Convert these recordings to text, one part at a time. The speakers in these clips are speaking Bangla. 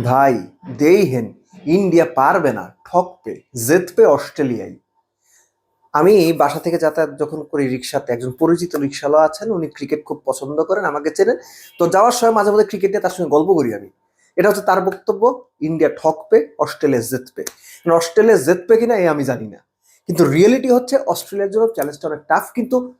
ভাই, দেই হেন, ইন্ডিয়া পারবে না, ঠকবে, জেতবে অস্ট্রেলিয়ায় আমি বাসা থেকে যাতায়াত যখন করি রিক্সাতে, একজন পরিচিত রিক্সাওয়ালা আছেন, উনি ক্রিকেট খুব পছন্দ করেন, আমাকে চেনেন। তো যাওয়ার সময় মাঝে মাঝে ক্রিকেট নিয়ে তার সঙ্গে গল্প করি আমি। এটা হচ্ছে তার বক্তব্য, ইন্ডিয়া ঠকবে, অস্ট্রেলিয়া জিতবে। মানে অস্ট্রেলিয়া জিতবে কিনা এ আমি জানি না। কিন্তু রিয়েলিটি হচ্ছে অস্ট্রেলিয়ার জন্য চ্যালেঞ্জটা অনেক টাফ কিন্তু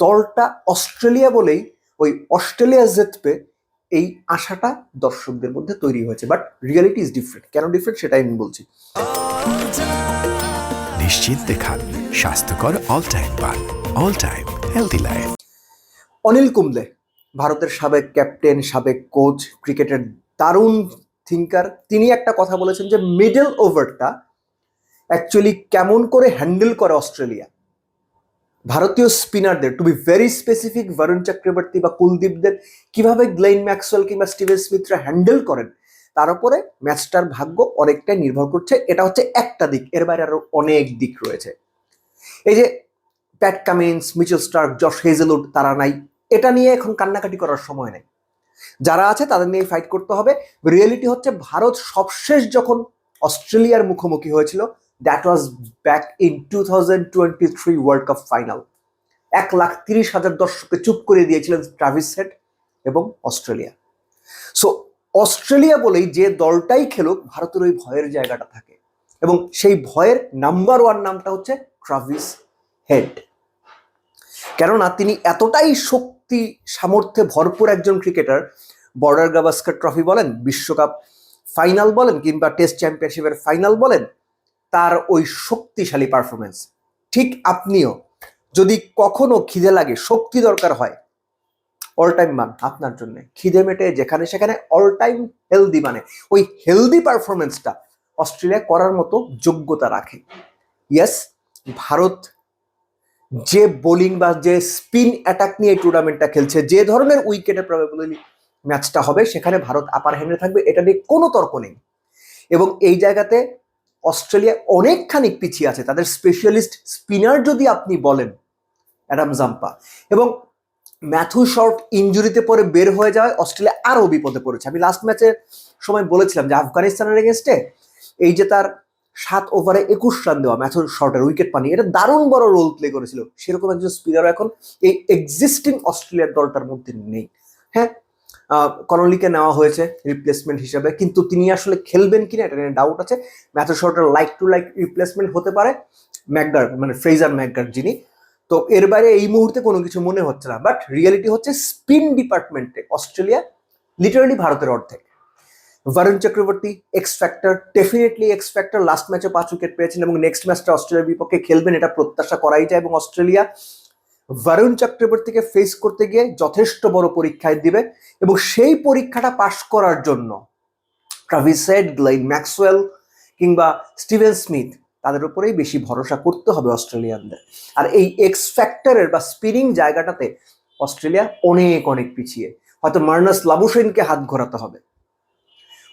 দলটা অস্ট্রেলিয়া বলেই ওই অস্ট্রেলিয়া জিতবে এই আশাটা দর্শকদের মধ্যে তৈরি হয়েছে বাট রিয়েলিটি ইজ ডিফারেন্ট কেন ডিফারেন্ট সেটাই আমি বলছি। নিশ্চিন্তে খান স্বাস্থ্যকর অল টাইম পান all time healthy life Anil Kumble ভারতের সাবেক ক্যাপ্টেন সাবেক কোচ ক্রিকেটের দারুণ থিঙ্কার তিনি একটা কথা বলেছেন যে মিডল ওভারটা অ্যাকচুয়ালি কেমন করে হ্যান্ডেল করে অস্ট্রেলিয়া। ভারতীয় স্পিনারদের to be very specific Varun Chakravarthy বা কুলদীপদের কীভাবে গ্লেন ম্যাক্সওয়েল কিংবা স্টিভেন স্মিথরা হ্যান্ডেল করেন, তার উপরে ম্যাচটার ভাগ্য অনেকটাই নির্ভর করছে। এটা হচ্ছে একটা দিক, এর বাইরে আরও অনেক দিক রয়েছে। এই যে Pat Cummins Mitchell Starc Josh Hazlewood তারা নাই, এটা নিয়ে এখন কান্নাকাটি করার সময় নেই। যারা আছে, তাদের নিয়ে ফাইট করতে হবে। রিয়েলিটি হচ্ছে, ভারত সবশেষ যখন অস্ট্রেলিয়ার মুখোমুখি হয়েছিল that was back in two thousand twenty three World Cup final এক লাখ তিরিশ হাজার দর্শককে চুপ করে দিয়েছিলেন ট্রাভিস হেড এবং অস্ট্রেলিয়া। সো অস্ট্রেলিয়া বলেই যে দলটাই খেলুক, ভারতের ওই ভয়ের জায়গাটা থাকে। এবং সেই ভয়ের নাম্বার ওয়ান নামটা হচ্ছে ট্রাভিস হেড কেননা, তিনি এতটাই শক্তি, সামর্থ্যে ভরপুর একজন ক্রিকেটার বর্ডার গাভাস্কার ট্রফি বলেন বিশ্বকাপ ফাইনাল বলেন, কিংবা টেস্ট চ্যাম্পিয়নশিপের ফাইনাল বলেন তার ওই শক্তিশালী পারফরমেন্স ঠিক আপনিও। যদি কখনো খিদে লাগে, শক্তি দরকার হয় অল টাইম মান আপনার জন্য। খিদে মেটে যেখানে সেখানে অল টাইম হেলদি মানে। ওই হেলদি পারফরমেন্সটা অস্ট্রেলিয়া করার মতো যোগ্যতা রাখে। ইয়েস ভারত যে বোলিং বা যে স্পিন অ্যাটাক নিয়ে টুর্নামেন্টটা খেলছে, যে ধরনের উইকেটে প্রবাবিলি ম্যাচটা হবে, সেখানে ভারত আপার হ্যান্ডে থাকবে, এটা নিয়ে কোনো তর্ক নেই। এবং এই জায়গাতে অস্ট্রেলিয়া অনেকখানি পিছিয়ে আছে। তাদের স্পেশালিস্ট স্পিনার যদি আপনি বলেন, অ্যাডাম জাম্পা। এবং ম্যাথু শর্ট ইঞ্জুরিতে পরে বের হয়ে যাওয়ায় অস্ট্রেলিয়া আরও বিপদে পড়েছে। আমি লাস্ট ম্যাচের সময় বলেছিলাম যে আফগানিস্তানের এগেনস্টে এই যে তার সাত ওভারে একুশ রান দেওয়া ম্যাথুর শর্টের উইকেট পানি এটা দারুণ বড় রোল প্লে করেছিল। সেরকম একজন স্পিনারও এখন এই এক্সিস্টিং অস্ট্রেলিয়ার দলটার মধ্যে নেই। হ্যাঁ কনলিকে নেওয়া হয়েছে রিপ্লেসমেন্ট হিসেবে। কিন্তু তিনি আসলে খেলবেন কিনা এটা নিয়ে ডাউট আছে। ম্যাথু শর্টের লাইক টু লাইক রিপ্লেসমেন্ট হতে পারে ম্যাকগার মানে ফ্রেজার ম্যাকগার যিনি। তো এর বাইরে এই মুহূর্তে কোনো কিছু মনে হচ্ছে না। বাট রিয়েলিটি হচ্ছে স্পিন ডিপার্টমেন্টে অস্ট্রেলিয়া লিটারালি ভারতের অর্ধেক। Varun Chakravarthy X factor definitely X factor last ম্যাচে পাঁচ উইকেট পেয়েছেন এবং নেক্সট ম্যাচটা অস্ট্রেলিয়ার বিপক্ষে খেলবেন, এটা প্রত্যাশা করাই যায় এবং অস্ট্রেলিয়া বরুণ চক্রবর্তীকে ফেস করতে গিয়ে যথেষ্ট বড় পরীক্ষায় দিবে এবং সেই পরীক্ষাটা পাশ করার জন্য ট্রাভিস হেড গ্লেন ম্যাক্সওয়েল কিংবা স্টিভেন স্মিথ তাদের উপরেই বেশি ভরসা করতে হবে অস্ট্রেলিয়ানদের। আর এই এক্স ফ্যাক্টরের বা স্পিনিং জায়গাটাতে অস্ট্রেলিয়া অনেক অনেক পিছিয়ে। হয়তো মার্নাস লাবুসেনকে হাত ঘোরাতে হবে।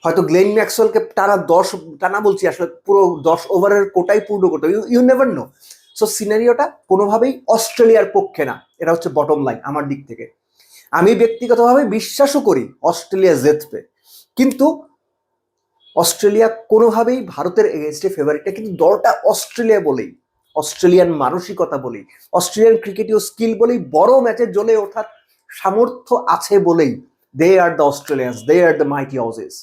হয়তো গ্লেন ম্যাক্সওয়েলকে টানা দশ, টানা বলছি, আসলে পুরো দশ ওভারের কোটাই পূর্ণ করতে হবে। ইউ নেভার নো সো সিনারিওটা কোনোভাবেই অস্ট্রেলিয়ার পক্ষে না। এটা হচ্ছে বটম লাইন আমার দিক থেকে। আমি ব্যক্তিগতভাবে বিশ্বাসও করি অস্ট্রেলিয়া জিতবে কিন্তু অস্ট্রেলিয়া কোনোভাবেই ভারতের এগেনস্টে ফেভারিটটা কিন্তু দলটা অস্ট্রেলিয়া বলেই, অস্ট্রেলিয়ান মানসিকতা বলেই, অস্ট্রেলিয়ান ক্রিকেটীয় স্কিল বলেই বড় ম্যাচে জ্বলে ওঠার সামর্থ্য আছে বলেই they are the Australians they are the mighty houses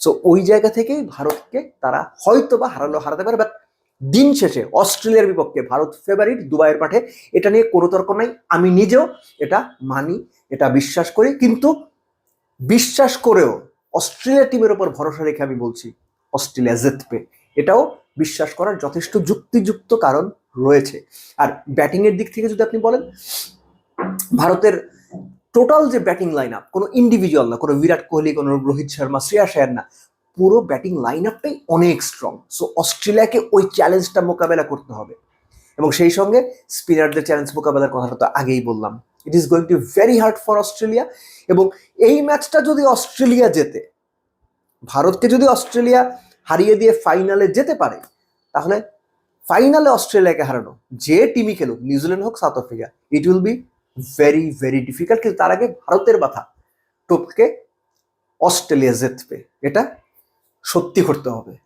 so ওই জায়গা থেকেই ভারতকে তারা হয়তো বা হারালো, হারাতে পারে বাট দিন শেষে অস্ট্রেলিয়ার বিপক্ষে ভারত ফেভারিট দুবাইয়ের মাঠে এটা নিয়ে কোনো তর্ক নাই। আমি নিজেও এটা মানি, এটা বিশ্বাস করি। কিন্তু বিশ্বাস করেও অস্ট্রেলিয়া টিমের ওপর ভরসা রেখে আমি বলছি, অস্ট্রেলিয়া জিতবে। এটাও বিশ্বাস করার যথেষ্ট যুক্তিযুক্ত কারণ রয়েছে। আর ব্যাটিংয়ের দিক থেকে যদি আপনি বলেন, ভারতের টোটাল যে ব্যাটিং লাইন আপ কোনো ইন্ডিভিজুয়াল না, কোনো বিরাট কোহলি, কোনো রোহিত শর্মা, শ্রেয়া আয়ার না পুরো ব্যাটিং লাইন আপটাই অনেক স্ট্রং সো অস্ট্রেলিয়াকে ওই চ্যালেঞ্জটা মোকাবেলা করতে হবে। এবং সেই সঙ্গে স্পিনারদের চ্যালেঞ্জ মোকাবেলার কথাটা তো আগেই বললাম। It is going to very hard for Australia. এবং এই ম্যাচটা যদি অস্ট্রেলিয়া জেতে, ভারতকে যদি অস্ট্রেলিয়া হারিয়ে দিয়ে ফাইনালে যেতে পারে, তাহলে ফাইনালে অস্ট্রেলিয়াকে হারানো, যে টিমই খেলুক নিউজিল্যান্ড হোক South Africa it will be very very difficult কিন্তু তার আগে ভারতের মাথা টপকে অস্ট্রেলিয়া জিতবে। এটা সত্যি করতে হবে।